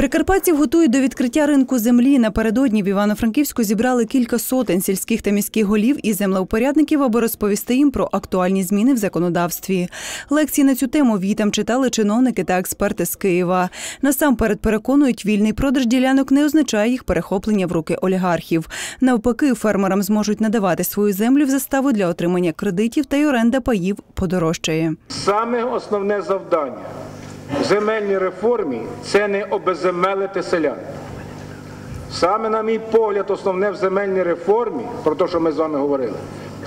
Прикарпатців готують до відкриття ринку землі. Напередодні в Івано-Франківську зібрали кілька сотень сільських та міських голів і землеупорядників, аби розповісти їм про актуальні зміни в законодавстві. Лекції на цю тему вітам читали чиновники та експерти з Києва. Насамперед переконують, вільний продаж ділянок не означає їх перехоплення в руки олігархів. Навпаки, фермерам зможуть надавати свою землю в заставу для отримання кредитів та й оренда паїв подорожчає. Саме основне завдання земельній реформі це не обезземелити селян. Саме, на мій погляд, основне в земельній реформі, про те, що ми з вами говорили,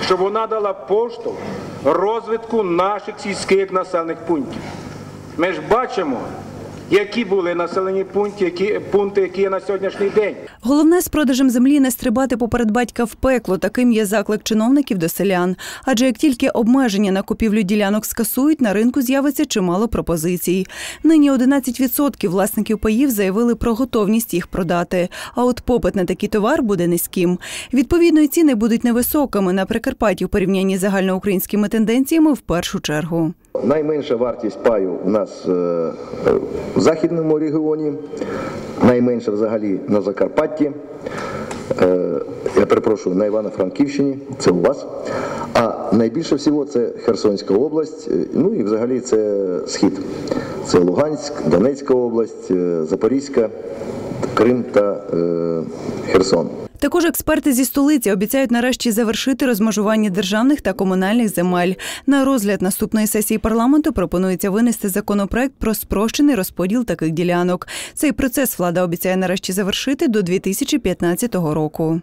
щоб вона дала поштовх розвитку наших сільських населених пунктів. Ми ж бачимо, які були населені пункти, які, пункти, які є на сьогоднішній день. Головне з продажем землі не стрибати поперед батька в пекло. Таким є заклик чиновників до селян. Адже як тільки обмеження на купівлю ділянок скасують, на ринку з'явиться чимало пропозицій. Нині 11% власників паїв заявили про готовність їх продати. А от попит на такий товар буде низьким. Відповідно, і ціни будуть невисокими на Прикарпатті в порівнянні з загальноукраїнськими тенденціями в першу чергу. Найменша вартість паю у нас е, в західному регіоні, найменша взагалі на Закарпатті. Е, Я перепрошую, на Івано-Франківщині, це у вас. А найбільше всього це Херсонська область, е, ну і взагалі це схід. Це Луганськ, Донецька область, Запорізька, Крим та Херсон. Також експерти зі столиці обіцяють нарешті завершити розмежування державних та комунальних земель. На розгляд наступної сесії парламенту пропонується винести законопроект про спрощений розподіл таких ділянок. Цей процес влада обіцяє нарешті завершити до 2015 року.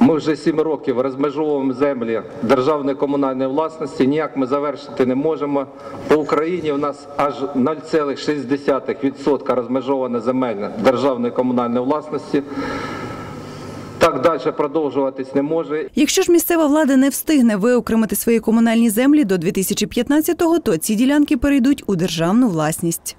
Ми вже сім років розмежовуємо землі державної комунальної власності. Ніяк ми завершити не можемо. По Україні у нас аж 0,6% розмежоване земель державної комунальної власності. Так далі продовжуватись не може. Якщо ж місцева влада не встигне виокремити свої комунальні землі до 2015-го, то ці ділянки перейдуть у державну власність.